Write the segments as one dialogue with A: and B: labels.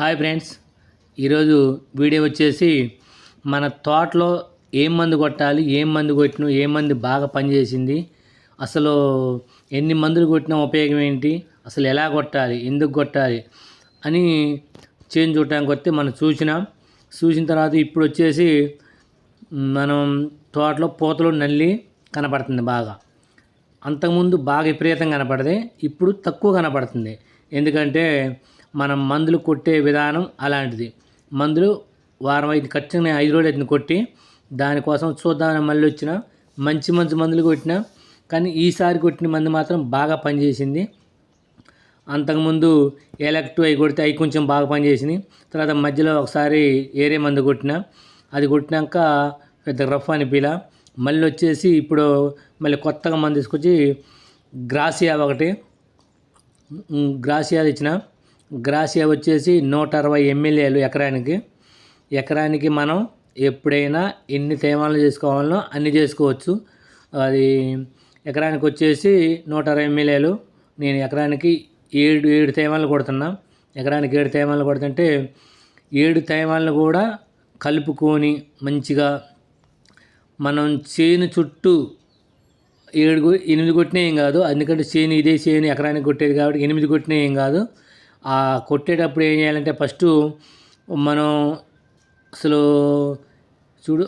A: Hi friends. ఈరోజు video వచ్చేసి మన తోటలో ఏం మందు కొట్టాలి ఏం మందు కొట్టిన ఏం మంది బాగా పనిచేసింది అసలు ఎన్ని మందులు కొట్టినా ఉపయోగం ఏంటి అసలు ఎలా కొట్టాలి ఎందుకు కొట్టాలి అని చేంజ్ చూడటానికి వస్తే మనం చూసినాం. చూసిన తర్వాత ఇప్పుడు వచ్చేసి మనం తోటలో పూతలు నల్లి కనపడుతుంది బాగా. అంతకుముందు బాగా విపరీతంగా కనపడది ఇప్పుడు తక్కువ కనపడుతుంది. ఎందుకంటే మనం మందులు కొట్టే విధానం అలాంటిది. మందులు వారం అయితే ఖచ్చితంగా ఐదు రోజులు అయితే కొట్టి దానికోసం చూద్దామని మళ్ళీ వచ్చిన మంచి మంచి మందులు కొట్టిన కానీ ఈసారి కొట్టిన మందు మాత్రం బాగా పనిచేసింది. అంతకుముందు ఎలక్ట్రో అవి కొడితే అవి కొంచెం బాగా పనిచేసినాయి తర్వాత మధ్యలో ఒకసారి ఏరే మందు కొట్టిన అది కొట్టినాక పెద్ద రఫ్ అనిపిలా మళ్ళీ వచ్చేసి ఇప్పుడు మళ్ళీ కొత్తగా మందు తీసుకొచ్చి గ్రాసియా ఒకటి గ్రాసియా ఇచ్చిన. గ్రాసియా వచ్చేసి నూట అరవై ఎమ్మెల్యేలు ఎకరానికి. ఎకరానికి మనం ఎప్పుడైనా ఎన్ని తేమాలు చేసుకోవాలనో అన్ని చేసుకోవచ్చు. అది ఎకరానికి వచ్చేసి నూట అరవై ఎమ్మెల్యేలు. నేను ఎకరానికి ఏడు ఏడు తేమాలు కొడుతున్నా. ఎకరానికి ఏడు తేమాలు కొడుతుంటే ఏడు తేమాలను కూడా కలుపుకొని మంచిగా మనం చేను చుట్టూ ఏడు ఎనిమిది కొట్టినా ఏం కాదు. ఎందుకంటే చేను ఇదే చేను ఎకరానికి కొట్టేది కాబట్టి ఎనిమిది కొట్టినా ఏం కాదు. ఆ కొట్టేటప్పుడు ఏం చేయాలంటే ఫస్ట్ మనం అసలు చూడు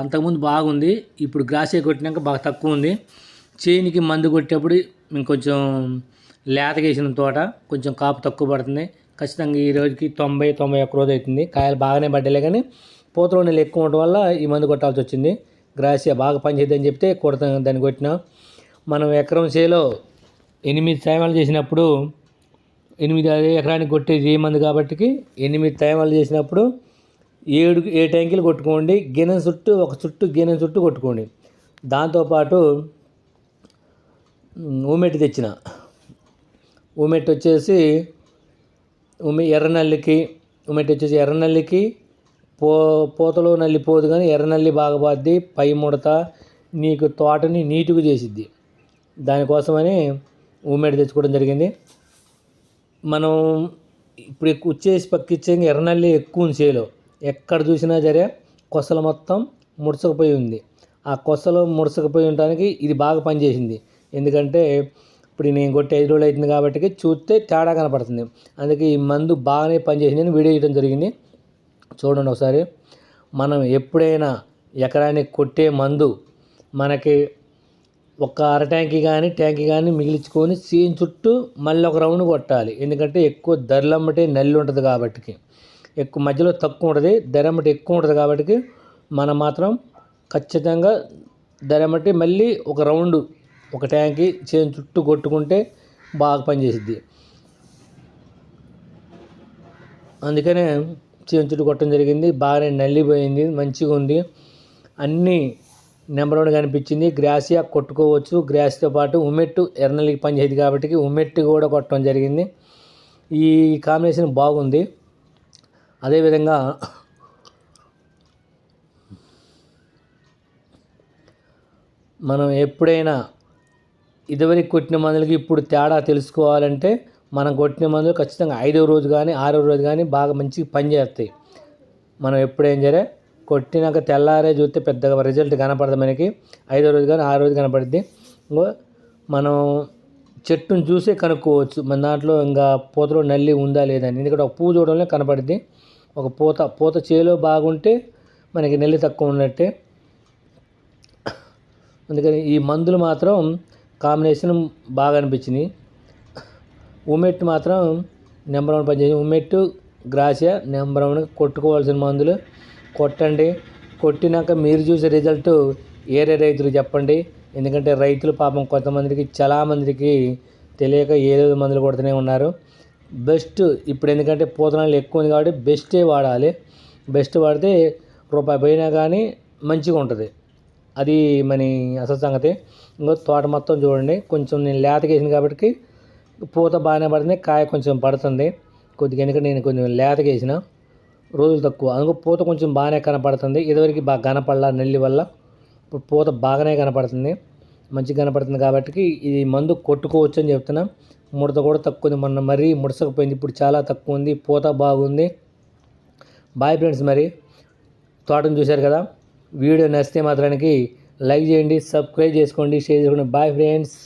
A: అంతకుముందు బాగుంది ఇప్పుడు గ్రాసే కొట్టినాక బాగా తక్కువ ఉంది చేనికి మందు కొట్టేటప్పుడు ఇంకొంచెం లేతగేసిన తోట కొంచెం కాపు తక్కువ పడుతుంది. ఖచ్చితంగా ఈ రోజుకి తొంభై తొంభై ఒక్క రోజు అవుతుంది. కాయలు బాగానే పడ్డలే కానీ పూతలో నీళ్ళు ఎక్కువ ఉండటం వల్ల ఈ మందు కొట్టాల్సి వచ్చింది. గ్రాసియా బాగా పనిచేద్దని చెప్తే కొడతాం దాన్ని కొట్టినా. మనం ఎకరం చేలో ఎనిమిది సాయమాలు చేసినప్పుడు ఎనిమిది అదే ఎకరానికి కొట్టేది ఏ మంది కాబట్టి ఎనిమిది టైమాలు చేసినప్పుడు ఏడు ఏ ట్యాంకులు కొట్టుకోండి గిన్నె చుట్టూ ఒక చుట్టూ గిన్నె చుట్టూ కొట్టుకోండి. దాంతోపాటు ఉమెట్ తెచ్చిన. ఉమెట్ వచ్చేసి ఉమె ఎర్రనల్లికి ఉమెట్ వచ్చేసి ఎర్రనల్లికి పో పూతలో నల్లి పోదు కానీ ఎర్రనల్లి బాగా పోద్ది పై ముడత నీకు తోటని నీటుగా చేసిద్ది. దానికోసమని ఉమెట్ తెచ్చుకోవడం జరిగింది. మనం ఇప్పుడు ఎక్కువ వచ్చేసి పక్కిచ్చే ఎర్రనల్లి ఎక్కువ ఉంది చేలో. ఎక్కడ చూసినా సరే కొసలు మొత్తం ముడుచుకుపోయి ఉంది. ఆ కొసలు ముడుచుకుపోయి ఉండడానికి ఇది బాగా పనిచేసింది. ఎందుకంటే ఇప్పుడు నేను కొట్టి ఐదు రోజులు అవుతుంది కాబట్టి చూస్తే తేడా కనపడుతుంది. అందుకే ఈ మందు బాగానే పనిచేసింది అని వీడియో చేయడం జరిగింది. చూడండి ఒకసారి. మనం ఎప్పుడైనా ఎకరానికి కొట్టే మందు మనకి ఒక అర ట్యాంకీ కానీ ట్యాంకీ కానీ మిగిలించుకొని సీన్ చుట్టూ మళ్ళీ ఒక రౌండ్ కొట్టాలి. ఎందుకంటే ఎక్కువ ధరలమ్మటే నల్లి ఉంటుంది కాబట్టి ఎక్కువ మధ్యలో తక్కువ ఉంటుంది ధరమ్మటి ఎక్కువ ఉంటుంది కాబట్టి మనం మాత్రం ఖచ్చితంగా ధరమ్మటి మళ్ళీ ఒక రౌండ్ ఒక ట్యాంకీ చేను చుట్టూ కొట్టుకుంటే బాగా పనిచేసిద్ది అందుకనే చేను చుట్టూ కొట్టడం జరిగింది. బాగానే నల్లిపోయింది మంచిగా ఉంది అన్నీ నెంబర్ వన్ కనిపించింది. గ్రాసియా కొట్టుకోవచ్చు. గ్రాసితో పాటు ఉమెట్టు ఎర్నలికి పనిచేయదు కాబట్టి ఉమెట్టు కూడా కొట్టడం జరిగింది. ఈ కాంబినేషన్ బాగుంది. అదేవిధంగా మనం ఎప్పుడైనా ఇదివరకు కొట్టిన మందులకి ఇప్పుడు తేడా తెలుసుకోవాలంటే మనం కొట్టిన మందులు ఖచ్చితంగా ఐదవ రోజు కానీ ఆరో రోజు కానీ బాగా మంచిగా పనిచేస్తాయి. మనం ఎప్పుడైనా సరే కొట్టినాక తెల్లారే చూస్తే పెద్దగా రిజల్ట్ కనపడదు మనకి. ఐదో రోజు కానీ ఆరో రోజు కనపడుద్ది. ఇంకో మనం చెట్టును చూసే కనుక్కోవచ్చు. మన దాంట్లో ఇంకా పూతలో నల్లి ఉందా లేదా అని. ఎందుకంటే ఒక పువ్వు చూడడంలో కనపడుద్ది. ఒక పూత పూత చేలో బాగుంటే మనకి నల్లి తక్కువ ఉన్నట్టే. అందుకని ఈ మందులు మాత్రం కాంబినేషన్ బాగా అనిపించింది ఉమెట్ మాత్రం నెంబర్ వన్ పనిచేసి ఉమెట్ గ్రాసియా నెంబర్ వన్ కొట్టుకోవాల్సిన మందులు. కొట్టండి. కొట్టినాక మీరు చూసే రిజల్ట్ ఏరే రైతులు చెప్పండి. ఎందుకంటే రైతులు పాపం కొంతమందికి చాలామందికి తెలియక ఏదో మందులు కొడుతూనే ఉన్నారు. బెస్ట్ ఇప్పుడు ఎందుకంటే పూతనాలు ఎక్కువ ఉంది కాబట్టి బెస్టే వాడాలి. బెస్ట్ వాడితే రూపాయి పోయినా కానీ మంచిగా ఉంటుంది. అది మన అసలు సంగతి. ఇంకో తోట మొత్తం చూడండి. కొంచెం నేను లేతగా వేసింది కాబట్టి పూత బాగానే పడుతుంది. కాయ కొంచెం పడుతుంది. కొద్దిగా ఎందుకంటే నేను కొంచెం లేతగా వేసిన రోజులు తక్కువ. అందుకో పూత కొంచెం బాగానే కనపడుతుంది. ఇదివరకు బాగా కనపడలా నెల్లి వల్ల ఇప్పుడు పూత బాగానే కనపడుతుంది. మంచిగా కనపడుతుంది కాబట్టి ఇది మందు కొట్టుకోవచ్చు అని చెప్తున్నా. ముడత కూడా తక్కువ ఉంది మొన్న మరీ ముడసకపోయింది. ఇప్పుడు చాలా తక్కువ ఉంది పూత బాగుంది. బాయ్ ఫ్రెండ్స్ మరి. తోటను చూశారు కదా. వీడియో నచ్చితే మాత్రానికి లైక్ చేయండి సబ్స్క్రైబ్ చేసుకోండి షేర్ చేసుకోండి. Bye friends.